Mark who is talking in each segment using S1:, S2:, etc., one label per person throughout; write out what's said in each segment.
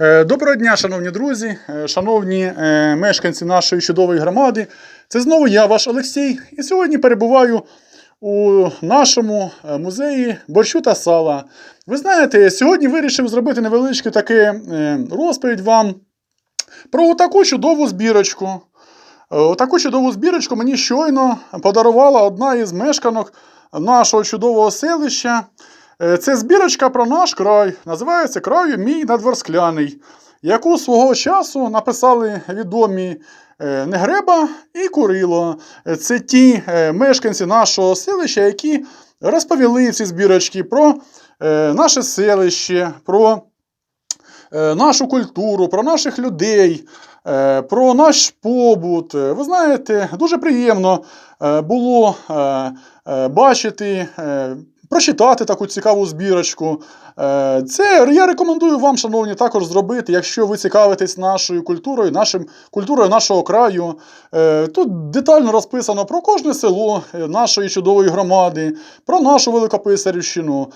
S1: Е, Доброго дня, шановні друзі, е, шановні е, мешканці нашої чудової громади. Це знову я, ваш Олексій, і сьогодні перебуваю у нашому музеї борщу та сала. Ви знаєте, сьогодні вирішив зробити невеличку таке е, розповідь вам про таку чудову збірочку. Таку чудову збірочку мені щойно подарувала одна із мешканок нашого чудового селища. Е, Це збірочка про наш край. Називається Краю мій надворскляний, яку свого часу написали відомі е, Негреба і Курило. Е, Це ті мешканці нашого селища, які розповіли ці збірочки про наше селище, про нашу культуру, про наших людей, про наш побут. Ви знаєте, дуже приємно було бачити. Прочитати таку цікаву збірочку. Е, Це я рекомендую вам, шановні, також зробити, якщо ви цікавитесь нашою культурою, нашим, культурою нашого краю. Е, Тут детально розписано про кожне село е, нашої чудової громади, про нашу Великописарівщину,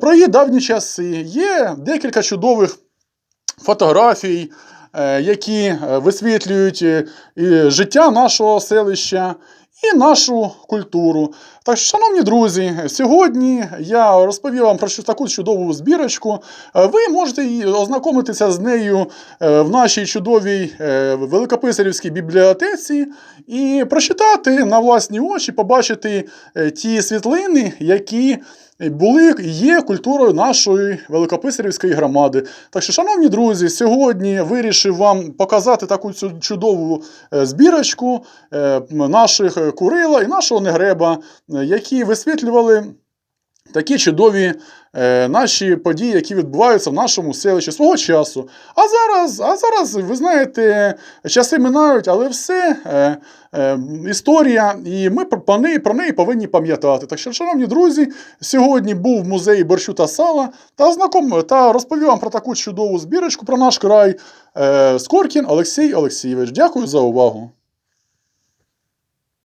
S1: про її давні часи. Є декілька чудових фотографій, які висвітлюють життя нашого селища і нашу культуру. Так що, шановні друзі, сьогодні я розповів вам про таку чудову збірочку. Е, Ви можете ознакомитися з нею е, в нашій чудовій е, Великописарівській бібліотеці і прочитати на власні очі, побачити ті світлини, які були і є культурою нашої Великописарівської громади. Так що, шановні друзі, сьогодні вирішив вам показати таку цю чудову е, збірочку е, наших е, Курила і нашого Негреба, які висвітлювали такі чудові е, наші події, які відбуваються в нашому селищі свого часу. А зараз, а зараз, ви знаєте, часи минають, але все е, е, історія, і ми про, неї, про неї повинні пам'ятати. Так що, шановні друзі, сьогодні був в музеї борщу та сала та, знаком, та розповів вам про таку чудову збірочку про наш край. Е, Скоркін Олексій Олексійович. Дякую за увагу.